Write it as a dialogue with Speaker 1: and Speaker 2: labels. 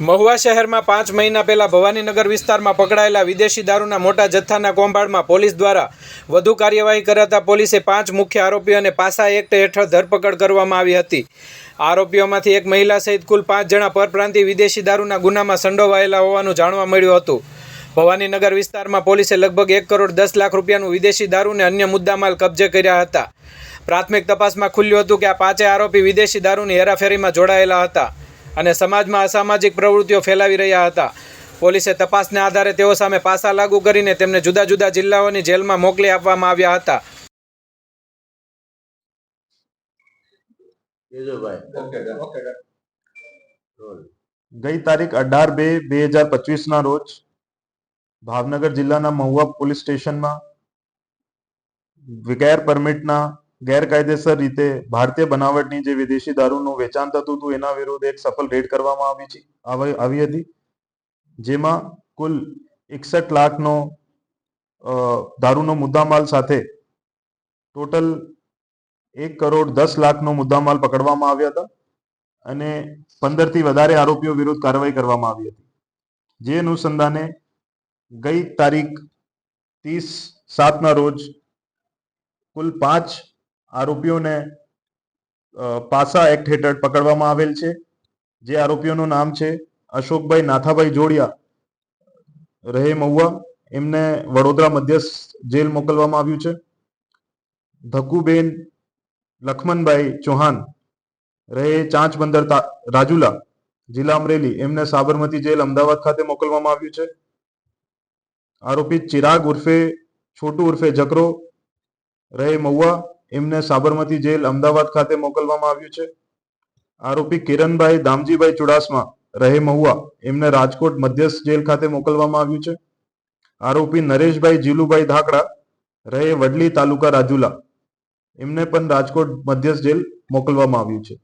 Speaker 1: મહુવા શહેરમાં પાંચ મહિના પહેલા ભવાનીનગર વિસ્તારમાં પકડાયેલા વિદેશી દારૂના મોટા જથ્થાના કૌભાંડમાં પોલીસ દ્વારા વધુ કાર્યવાહી કરાતા પોલીસે પાંચ મુખ્ય આરોપીઓને પાસા એક્ટ હેઠળ ધરપકડ કરવામાં આવી હતી. આરોપીઓમાંથી એક મહિલા સહિત કુલ પાંચ જણા પરપ્રાંતીય વિદેશી દારૂના ગુનામાં સંડોવાયેલા હોવાનું જાણવા મળ્યું હતું. ભવાનીનગર વિસ્તારમાં પોલીસે લગભગ એક કરોડ દસ લાખ રૂપિયાનું વિદેશી દારૂ અને અન્ય મુદ્દામાલ કબજે કર્યા હતા. પ્રાથમિક તપાસમાં ખુલ્યું હતું કે આ પાંચે આરોપી વિદેશી દારૂની હેરાફેરીમાં જોડાયેલા હતા. અને સમાજમાં અસામાજિક પ્રવૃત્તિઓ ફેલાવી રહ્યા હતા. પોલીસે તપાસને આધારે તેઓ સામે પાસા લાગુ કરીને તેમને જુદા જુદા જિલ્લાઓની જેલમાં મોકલી આપવામાં આવ્યા હતા.
Speaker 2: ગઈ તારીખ અઢાર બે બે હજાર પચવીસના રોજ ભાવનગર જિલ્લાના મહુવા પોલીસ સ્ટેશનમાં વિગેર પરમિટના ગેરકાયદેસર રીતે ભારતીય બનાવટની જે વિદેશી દારૂનું વેચાણ થતું હતું, એના વિરુદ્ધ એક સફળ રેડ કરવામાં આવી છે, આવી હતી, જેમાં કુલ એકસઠ લાખનો દારૂનો મુદ્દામાલ સાથે ટોટલ એક કરોડ દસ લાખનો મુદ્દામાલ પકડવામાં આવ્યા હતા અને પંદરથી વધારે આરોપીઓ વિરુદ્ધ કાર્યવાહી કરવામાં આવી હતી. જે અનુસંધાને ગઈ તારીખ ત્રીસ સાતના રોજ કુલ પાંચ આરોપીઓને પાસા એક્ટ હેઠળ પકડવામાં આવેલ છે. જે આરોપીઓનું નામ છે અશોકભાઈ નાથાભાઈ જોડિયા, રહે મહુવા. એમને વડોદરા મધ્યસ્થ જેલ મોકલવામાં આવ્યું છે. ધક્કુબેન લખમનભાઈ ચૌહાણ, રહે ચાંચ બંદર રાજુલા, જિલ્લા અમરેલી. એમને સાબરમતી જેલ અમદાવાદ ખાતે મોકલવામાં આવ્યું છે. આરોપી ચિરાગ ઉર્ફે, છોટુ ઉર્ફે જકરો, રહે મહુવા. એમને સાબરમતી જેલ અમદાવાદ ખાતે મોકલવામાં આવ્યું છે. આરોપી કિરણભાઈ દામજીભાઈ ચુડાસમા, રહે મહુવા, એમને રાજકોટ મધ્યસ્થ જેલ ખાતે મોકલવામાં આવ્યું છે. આરોપી નરેશભાઈ જીલુભાઈ ધાકડા, રહે વડલી તાલુકા રાજુલા, એમને પણ રાજકોટ મધ્યસ્થ જેલ મોકલવામાં આવ્યું છે.